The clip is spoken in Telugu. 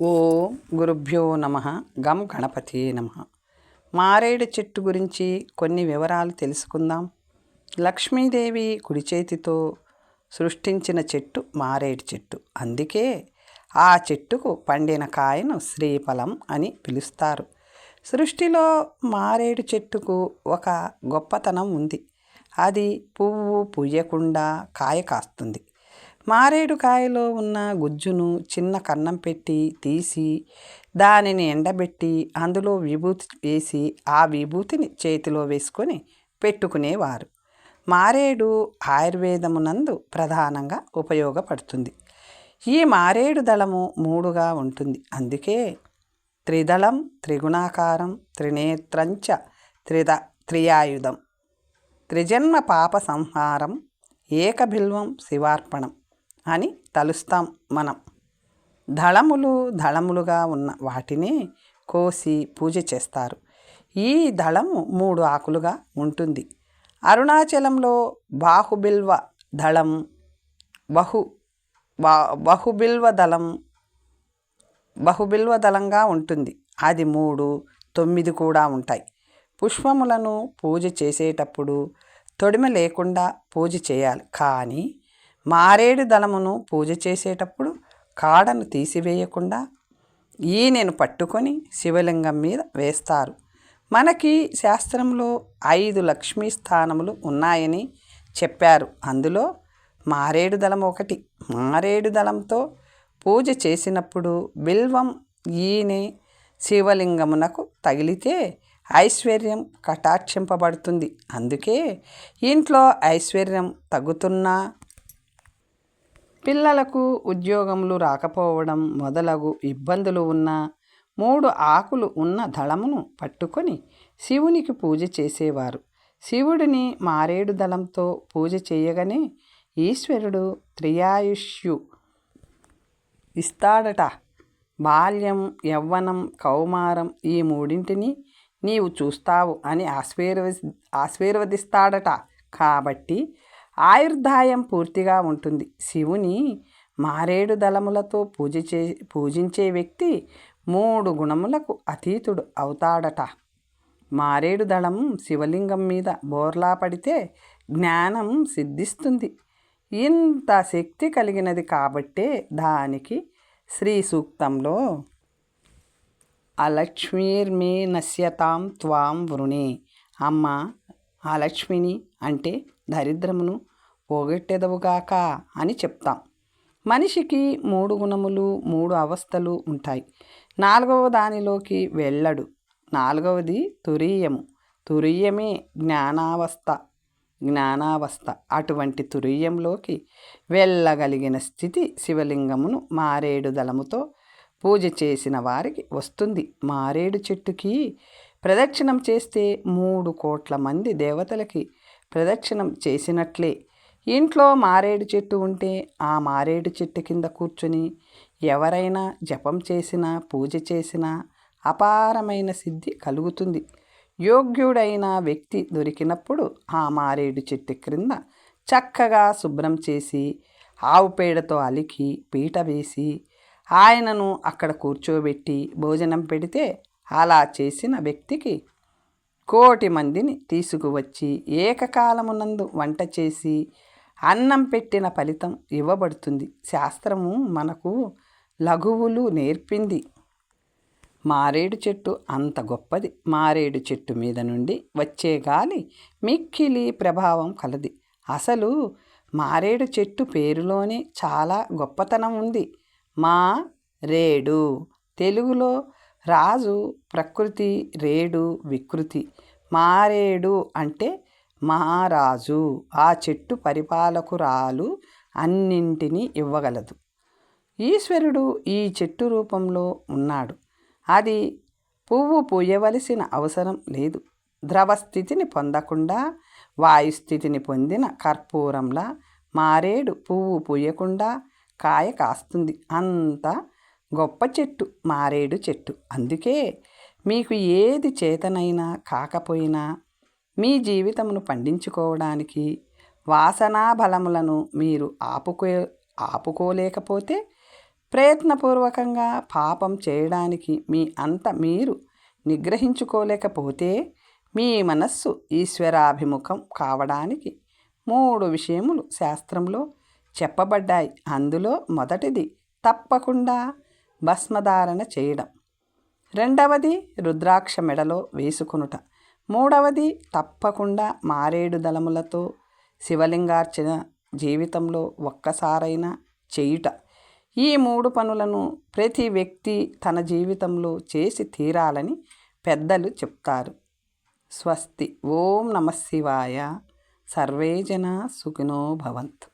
ఓం గురుభ్యో నమ. గం గణపతి నమ. మారేడు చెట్టు గురించి కొన్ని వివరాలు తెలుసుకుందాం. లక్ష్మీదేవి కుడి చేతితో సృష్టించిన చెట్టు మారేడు చెట్టు. అందుకే ఆ చెట్టుకు పండిన కాయను శ్రీఫలం అని పిలుస్తారు. సృష్టిలో మారేడు చెట్టుకు ఒక గొప్పతనం ఉంది. అది పువ్వు పుయ్యకుండా కాయ కాస్తుంది. మారేడుకాయలో ఉన్న గుజ్జును చిన్న కన్నం పెట్టి తీసి దానిని ఎండబెట్టి అందులో విభూతి వేసి ఆ విభూతిని చేతిలో వేసుకొని పెట్టుకునేవారు. మారేడు ఆయుర్వేదమునందు ప్రధానంగా ఉపయోగపడుతుంది. ఈ మారేడు దళము మూడుగా ఉంటుంది. అందుకే త్రిదళం త్రిగుణాకారం త్రినేత్రంచ త్రిద త్రియాయుధం త్రిజన్మ పాప సంహారం ఏకబిల్వం శివార్పణం అని తలుస్తాం మనం. దళములు దళములుగా ఉన్న వాటిని కోసి పూజ చేస్తారు. ఈ దళము మూడు ఆకులుగా ఉంటుంది. అరుణాచలంలో బాహుబిల్వ దళం బహు బా బహుబిల్వ దళం బహుబిల్వ దళంగా ఉంటుంది. అది మూడు తొమ్మిది కూడా ఉంటాయి. పుష్పములను పూజ చేసేటప్పుడు తొడిమ లేకుండా పూజ చేయాలి. కానీ మారేడు దళమును పూజ చేసేటప్పుడు కాడను తీసివేయకుండా ఈనెను పట్టుకొని శివలింగం మీద వేస్తారు. మనకి శాస్త్రంలో ఐదు లక్ష్మీ స్థానములు ఉన్నాయని చెప్పారు. అందులో మారేడు దళం ఒకటి. మారేడు దళంతో పూజ చేసినప్పుడు బిల్వం ఈనె శివలింగమునకు తగిలితే ఐశ్వర్యం కటాక్షింపబడుతుంది. అందుకే ఇంట్లో ఐశ్వర్యం తగ్గుతున్నా పిల్లలకు ఉద్యోగములు రాకపోవడం మొదలగు ఇబ్బందులు ఉన్న మూడు ఆకులు ఉన్న దళమును పట్టుకొని శివునికి పూజ చేసేవారు. శివుడిని మారేడు దళంతో పూజ చేయగానే ఈశ్వరుడు త్రియాయుష్యు ఇస్తాడట. బాల్యం యవ్వనం కౌమారం ఈ మూడింటిని నీవు చూస్తావు అని ఆశీర్వ ఆశీర్వదిస్తాడట కాబట్టి ఆయుర్దాయం పూర్తిగా ఉంటుంది. శివుని మారేడు దళములతో పూజ చే పూజించే వ్యక్తి మూడు గుణములకు అతీతుడు అవుతాడట. మారేడు దళం శివలింగం మీద బోర్లా పడితే జ్ఞానం సిద్ధిస్తుంది. ఇంత శక్తి కలిగినది కాబట్టే దానికి శ్రీ సూక్తంలో అలక్ష్మీర్మే నశ్యతాం త్వాం వృణే. అమ్మ అలక్ష్మిని అంటే దరిద్రమును పోగొట్టెదవుగాక అని చెప్తాం. మనిషికి మూడు గుణములు మూడు అవస్థలు ఉంటాయి. నాలుగవ దానిలోకి వెళ్ళడు. నాలుగవది తురీయము. తురీయమే జ్ఞానావస్థ. జ్ఞానావస్థ. అటువంటి తురీయంలోకి వెళ్ళగలిగిన స్థితి శివలింగమును మారేడు దళముతో పూజ చేసిన వారికి వస్తుంది. మారేడు చెట్టుకి ప్రదక్షిణం చేస్తే మూడు కోట్ల మంది దేవతలకి ప్రదక్షిణం చేసినట్లే. ఇంట్లో మారేడు చెట్టు ఉంటే ఆ మారేడు చెట్టు కింద కూర్చుని ఎవరైనా జపం చేసినా పూజ చేసినా అపారమైన సిద్ధి కలుగుతుంది. యోగ్యుడైన వ్యక్తి దొరికినప్పుడు ఆ మారేడు చెట్టు క్రింద చక్కగా శుభ్రం చేసి ఆవు పేడతో అలికి పీట వేసి ఆయనను అక్కడ కూర్చోబెట్టి భోజనం పెడితే అలా చేసిన వ్యక్తికి కోటి మందిని తీసుకువచ్చి ఏకకాలమునందు వంట చేసి అన్నం పెట్టిన ఫలితం ఇవ్వబడుతుంది. శాస్త్రము మనకు లఘువులు నేర్పింది. మారేడు చెట్టు అంత గొప్పది. మారేడు చెట్టు మీద నుండి వచ్చే గాలి మిక్కిలి ప్రభావం కలది. అసలు మారేడు చెట్టు పేరులోనే చాలా గొప్పతనం ఉంది. మా రేడు. తెలుగులో రాజు ప్రకృతి రేడు వికృతి. మారేడు అంటే మహారాజు ఆ చెట్టు పరిపాలకురాలు అన్నింటినీ ఇవ్వగలదు. ఈశ్వరుడు ఈ చెట్టు రూపంలో ఉన్నాడు. అది పువ్వు పూయవలసిన అవసరం లేదు. ద్రవస్థితిని పొందకుండా వాయుస్థితిని పొందిన కర్పూరంలా మారేడు పువ్వు పూయకుండా కాయ కాస్తుంది. అంత గొప్ప చెట్టు మారేడు చెట్టు. అందుకే మీకు ఏది చేతనైనా కాకపోయినా మీ జీవితమును పండించుకోవడానికి వాసనా బలములను మీరు ఆపుకో ఆపుకోలేకపోతే ప్రయత్నపూర్వకంగా పాపం చేయడానికి మీ అంత మీరు నిగ్రహించుకోలేకపోతే మీ మనస్సు ఈశ్వరాభిముఖం కావడానికి మూడు విషయములు శాస్త్రంలో చెప్పబడ్డాయి. అందులో మొదటిది తప్పకుండా భస్మధారణ చేయడం. రెండవది రుద్రాక్ష మెడలో వేసుకునుట. మూడవది తప్పకుండా మారేడు దళములతో శివలింగార్చన జీవితంలో ఒక్కసారైనా చేయుట. ఈ మూడు పనులను ప్రతి వ్యక్తి తన జీవితంలో చేసి తీరాలని పెద్దలు చెప్తారు. స్వస్తి. ఓం నమ శివాయ. సర్వే సుఖినో భవంతు.